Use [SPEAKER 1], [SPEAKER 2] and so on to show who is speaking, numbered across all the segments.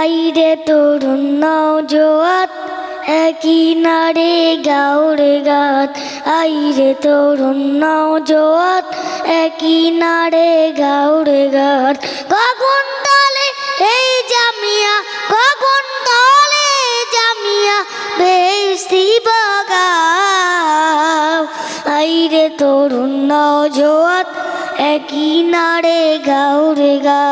[SPEAKER 1] আইরে তরুণ নওজোয়াত একই নারে গাউরে গাত। আইরে তরুণ নওজোয়াত একই নারে গাউরে গাত। কখন তালে এই জামিয়া, কখন তালে জামিয়া বেস্তি বাগাও। আইরে তরুণ নওজোয়াত একই নারে গাউরে গা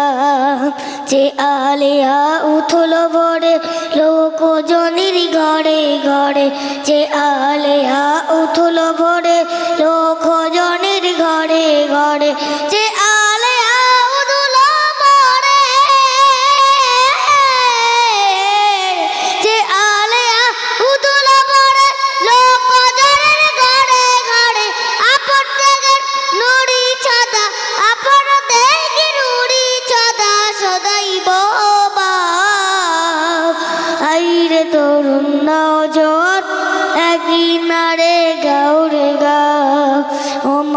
[SPEAKER 1] যে আলেয়া উথল লোক লোকজনের ঘরে ঘরে। যে আলেয়া উথল লোক লোকজনের ঘরে ঘরে। যে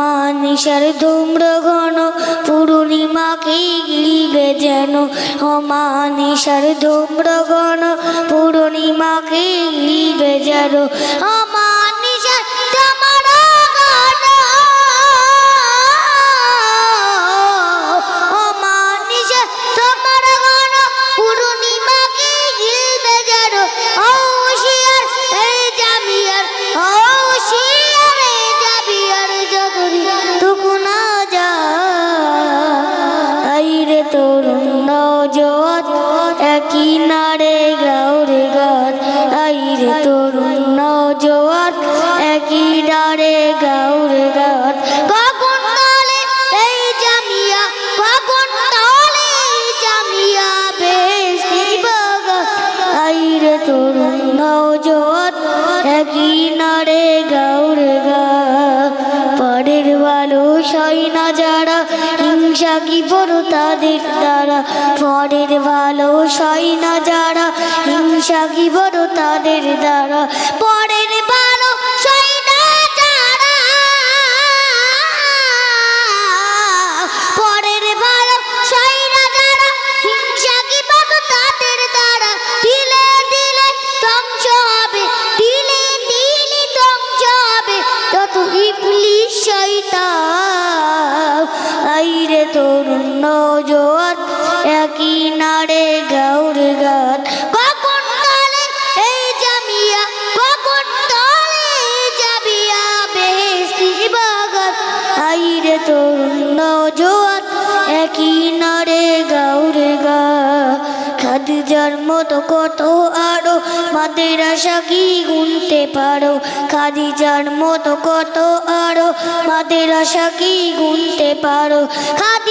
[SPEAKER 1] ও মানিসার ধুম্র ঘন পূর্ণিমাকে গিলবে যেন? আমার নিশার ধুম্র ঘন পূর্ণিমাকে গিলবে যেন? ও একই নারে গাউরে গা। পরের ভালো সই না যারা, হিংসা কি বড় তাদের দ্বারা? পরের ভালো সই না যারা, হিংসা কি বড় তাদের দ্বারা? পরের একই নারে গাউরে কখন তালে এই জামিয়া, কখন তালে জামিয়া বেহেশতি বাগাত আইরে তরুণ নজওয়াত একই নারে গাউরে গা খাদিজার মতো কত আরও মাদের কি গুনতে পারো? খাদিজার মতো কত আরও মাদের আশা কি গুনতে পারো? খাদিজার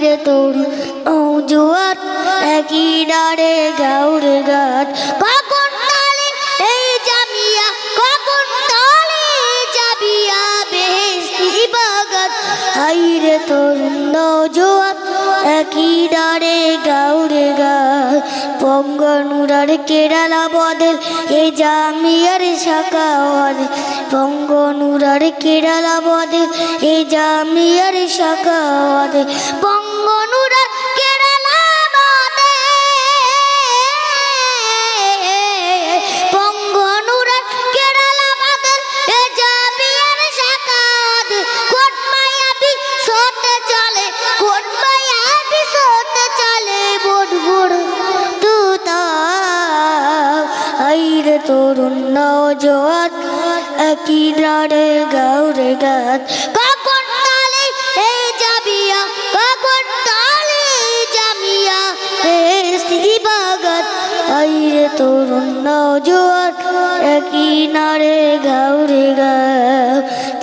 [SPEAKER 1] আইরে তোর জোয়ার, একই ডারে গাউরে গাত কখন তালে এই জামিয়া, কখন তালে যাবিয়া বেহেশতি বাগাত আইরে তোর জোয়ার, একই ডারে গাউরে গাত পঙ্গনুরার কেরালা বদল, এ জামিয়ার শাখা বদল পঙ্গনুরার কেরালা বদল, এ জামিয়ার শাখা বদল পঙ্গনুরার কেরালা বদল পঙ্গনুরার কেরালা বদল এ তুতা আইরে তরুণ নজওয়াত একই রাড়ে গাউরে গাত। তরুণ জোয়ার একই নারে গাউরে গা।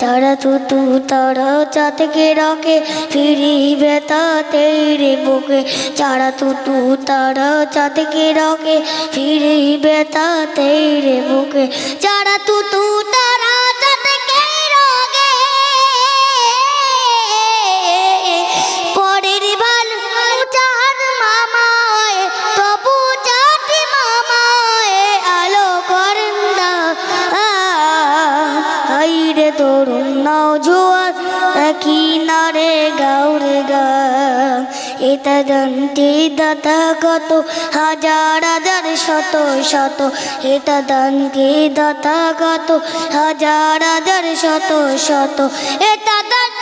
[SPEAKER 1] তারা তুতু তারা চাতকে রাখে ফিরিবে তাতে রে বুকে। চারা তুতু তারা চাতকে রাখে ফিরিবে তাতে রে বুকে। চারা তুতু তারা একই নারে গাউরে গা। এটা দন্তি দাতা কত হাজার হাজার শত শত। এটা দন্তি দাতা কত হাজার হাজার শত শত। এটা দানকে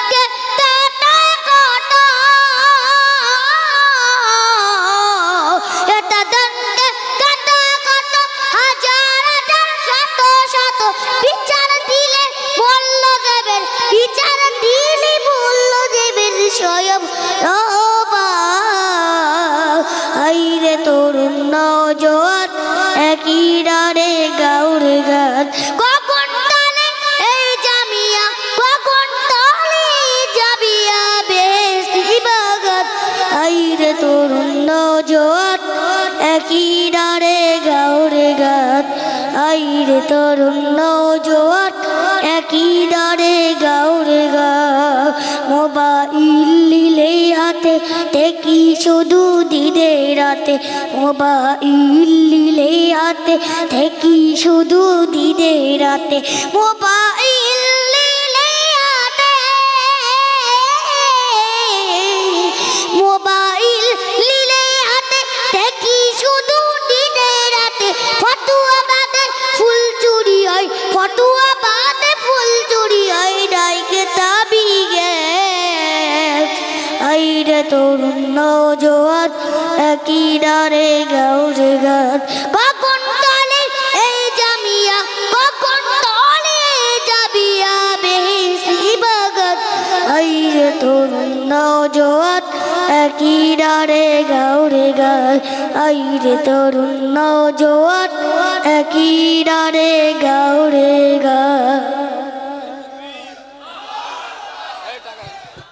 [SPEAKER 1] নজর, একই ডারে গাউরে গান কখন তালে এই জামিয়া, কখন তালে যাবিয়া বেশি বাগান আইরে তরুণ নজর, একই ডারে গাউরে গান আইরে তরুণ নজর, একই ডারে গাউরে গা মোবাইল দেখি শুধু দিদে রাতে? মোবাইল লিলে হাতে দেখি শুধু দিদে রাতে। মোবাইল মোবাইল লিলে শুধু দিনে রাতে। আইরে তরুণ একই ডারে গাউরে গান। কখন তলে এই জামিয়া, কখন তলে যাবিয়া বেশি বাগান। আইরে তরুণ নজোয়ার একই ডারে গাউরে গান। আইরে তরুণ নজোয়ার একই ডারে গাউরে